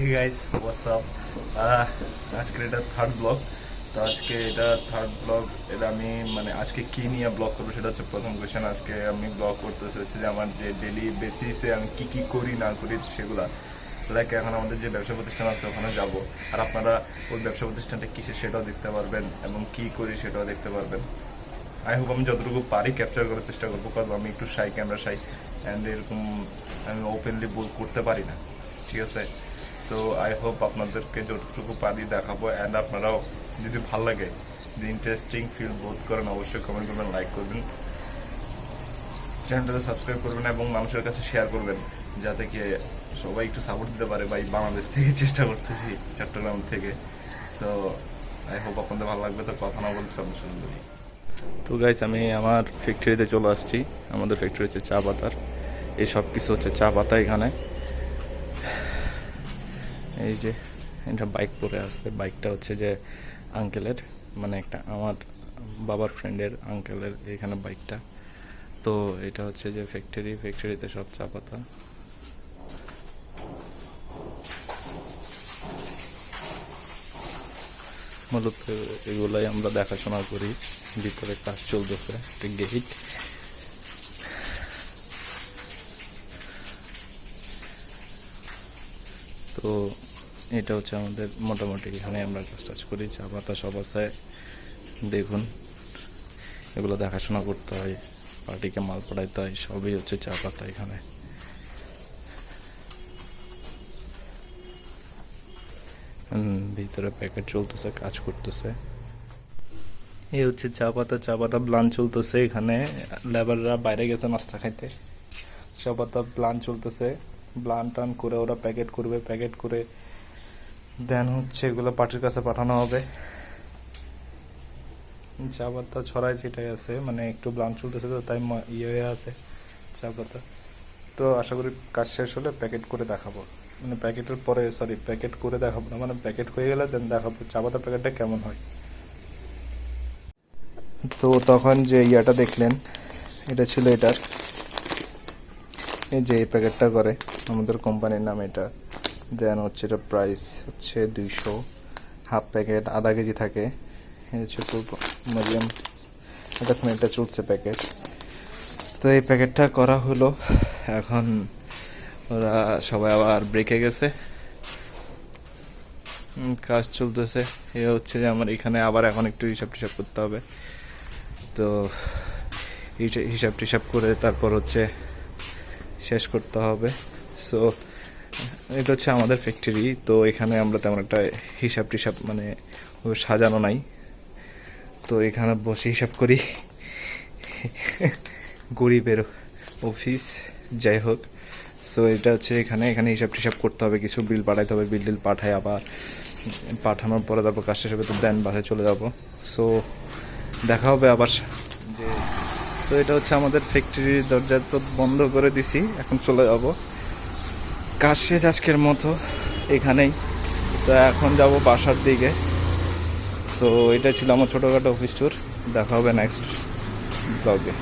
Hey guys WhatsApp আজকে এটা third blog তো আজকে এটা থার্ড ব্লগ এটা আমি মানে আজকে কি নিয়ে ব্লগ করব সেটা হচ্ছে প্রথম কোয়েশ্চেন আজকে আমি ব্লগ করতেছি হচ্ছে যে আমার যে ডেলি বেসিসে আমি কি কি করি, না করি সেগুলা। লাইক এখন আমাদের যে ব্যবসা প্রতিষ্ঠান আছে, ওখানে যাব। আর আপনারা ওই ব্যবসা প্রতিষ্ঠানটা কিসে সেটাও দেখতে পারবেন এবং কি করি সেটাও দেখতে পারবেন। আই হোপ আমি যতটুকু পারি ক্যাপচার করার চেষ্টা করব, কারণ আমি একটু শাই ক্যামেরা শাই অ্যান্ড এরকম আমি ওপেনলি বল করতে পারি না। ঠিক আছে? তো আই হোপ আপনাদেরকে যতটুকু পারি দেখাবো অ্যান্ড আপনারাও যদি ভালো লাগে, যদি ইন্টারেস্টিং ফিল বোধ করেন, অবশ্যই কমেন্ট করবেন লাইক করবেন চ্যানেলটাকে সাবস্ক্রাইব করবেন এবং মানুষের কাছে শেয়ার করবেন, যাতে কি সবাই একটু সাপোর্ট দিতে পারে বা বাংলাদেশ থেকে চেষ্টা করতেছি, চট্টগ্রাম থেকে। সো আই হোপ আপনাদের ভালো লাগবে, তো কথা না বলতে আমরা শুরু করি। তো গাইস আমি আমার ফ্যাক্টরিতে চলে আসছি। আমাদের ফ্যাক্টরি হচ্ছে চা পাতার। এই সব কিছু হচ্ছে চা পাতা এখানে। এই যে এটা বাইক পরে আসছে। বাইকটা হচ্ছে যে আঙ্কেলের মানে একটা আমার বাবার ফ্রেন্ডের আঙ্কেলের এখানে বাইকটা তো এটা হচ্ছে যে ফ্যাক্টরি ফ্যাক্টরিতে সব চা পাতা মূলত এগুলাই আমরা দেখাশোনা করি। ভিতরে কাজ চলতেছে, একটা গেট তো এটা হচ্ছে আমাদের মোটামুটি এখানে আমরা কাজ টাজ করি, চা পাতা সব আছে দেখুন, এগুলো দেখাশোনা করতে হয়, পার্টিকে মাল পড়াইতে হয়, সবই হচ্ছে চা পাতা এখানে। ভিতরে প্যাকেট চলতেছে, কাজ করতেছে। এই হচ্ছে চা পাতা চা পাতা প্লান চলতেছে এখানে। লেবাররা বাইরে গেছে নাস্তা খাইতে। চা পাতা প্লান চলতেছে। প্লান টান করে ওরা প্যাকেট করবে প্যাকেট করে দেন হচ্ছে এগুলো পার্টির কাছে পাঠানো হবে। চা পাতা ছড়ায় যেটাই আছে মানে একটু ব্লান চলতেছে তো, তাই ইয়ে হয়ে আছে চা পাতা। তো আশা করি কাজ শেষ হলে প্যাকেট করে দেখাবো। মানে প্যাকেটের পরে সরি প্যাকেট করে দেখাবো না মানে প্যাকেট হয়ে গেলে দেন দেখাবো চা পাতা প্যাকেটটা কেমন হয়। তো তখন যে ইয়াটা দেখলেন, এটা ছিল এটার। এই যে এই প্যাকেটটা করে, আমাদের কোম্পানির নাম এটা। দেন হচ্ছে এটা প্রাইস হচ্ছে দুইশো। হাফ প্যাকেট আধা কেজি থাকে। হচ্ছে মিডিয়াম এখন এটা চলছে প্যাকেট তো এই প্যাকেটটা করা হলো। এখন ওরা সবাই আবার ব্রেকে গেছে। কাজ চলতেছে। এ হচ্ছে যে আমার এখানে আবার এখন একটু হিসাব টিসাব করতে হবে। তো হিসা- হিসাব টিসাব করে তারপর হচ্ছে শেষ করতে হবে। সো এটা হচ্ছে আমাদের ফ্যাক্টরি তো এখানে আমরা তেমন একটা হিসাব টিসাব মানে সাজানো নাই। তো এখানে বসে হিসাব করি। গরিবের অফিস যাই হোক। সো এটা হচ্ছে এখানে এখানে হিসাব টিসাব করতে হবে, কিছু বিল পাঠাইতে হবে বিল টিল পাঠাই আবার পাঠানোর পরে তারপর কাজ হবে তো দেন, বাসায় চলে যাব। সো দেখা হবে আবার। যে তো এটা হচ্ছে আমাদের ফ্যাক্টরির দরজা তো বন্ধ করে দিছি, এখন চলে যাব। কাজ শেষ আজকের মতো এখানেই। তো এখন যাব বাসার দিকে। সো এটা ছিল আমার ছোটোখাটো অফিস ট্যুর দেখা হবে নেক্সট ব্লগে